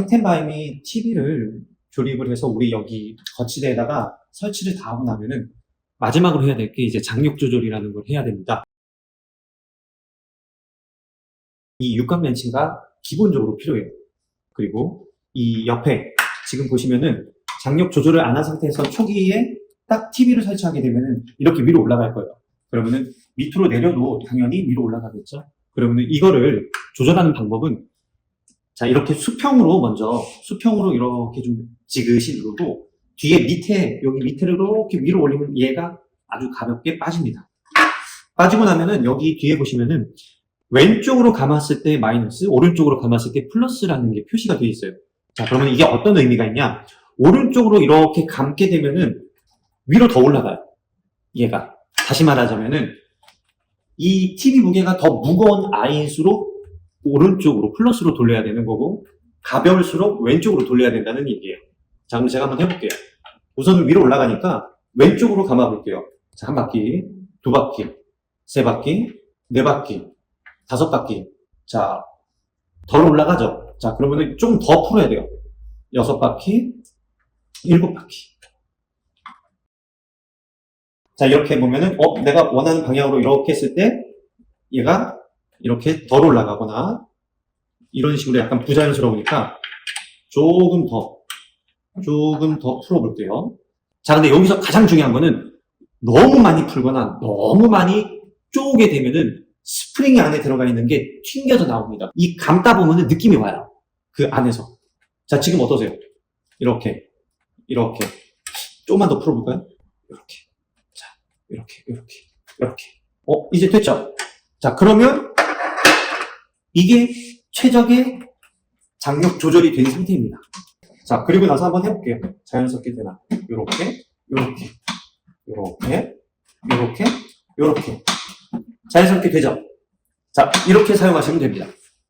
삼텐바임이 TV를 조립을 해서 우리 여기 거치대에다가 설치를 다 하고 나면은 마지막으로 해야 될 게 이제 장력 조절이라는 걸 해야 됩니다. 이 육각 렌치가 기본적으로 필요해요. 그리고 이 옆에 지금 보시면은 장력 조절을 안 한 상태에서 초기에 딱 TV를 설치하게 되면은 이렇게 위로 올라갈 거예요. 그러면은 밑으로 내려도 당연히 위로 올라가겠죠. 그러면은 이거를 조절하는 방법은 자 이렇게 수평으로 먼저 수평으로 이렇게 좀 지그시 누르고 뒤에 밑에 여기 밑에를 이렇게 위로 올리면 얘가 아주 가볍게 빠집니다. 빠지고 나면은 여기 뒤에 보시면은 왼쪽으로 감았을 때 마이너스, 오른쪽으로 감았을 때 플러스라는 게 표시가 되어 있어요. 자, 그러면 이게 어떤 의미가 있냐? 오른쪽으로 이렇게 감게 되면은 위로 더 올라가요. 얘가. 다시 말하자면은 이 TV 무게가 더 무거운 아이일수록 오른쪽으로 플러스로 돌려야 되는 거고 가벼울수록 왼쪽으로 돌려야 된다는 얘기예요. 자, 그럼 제가 한번 해볼게요. 우선 위로 올라가니까 왼쪽으로 감아볼게요. 자, 한 바퀴, 두 바퀴, 세 바퀴, 네 바퀴, 다섯 바퀴. 자, 덜 올라가죠? 자, 그러면은 좀더 풀어야 돼요. 여섯 바퀴, 일곱 바퀴. 자, 이렇게 보면은, 어, 내가 원하는 방향으로 이렇게 했을 때, 얘가 이렇게 덜 올라가거나, 이런 식으로 약간 부자연스러우니까, 조금 더, 조금 더 풀어볼게요. 자, 근데 여기서 가장 중요한 거는, 너무 많이 풀거나, 너무 많이 쪼개 되면은, 스프링이 안에 들어가 있는 게 튕겨져 나옵니다. 이 감다 보면은 느낌이 와요. 그 안에서. 자, 지금 어떠세요? 이렇게, 이렇게. 조금만 더 풀어볼까요? 이렇게. 자, 이렇게, 이렇게, 이렇게. 어, 이제 됐죠? 자, 그러면 이게 최적의 장력 조절이 된 상태입니다. 자, 그리고 나서 한번 해볼게요. 자연스럽게 되나. 요렇게, 요렇게, 요렇게, 요렇게, 요렇게. 자연스럽게 되죠? 자, 이렇게 사용하시면 됩니다.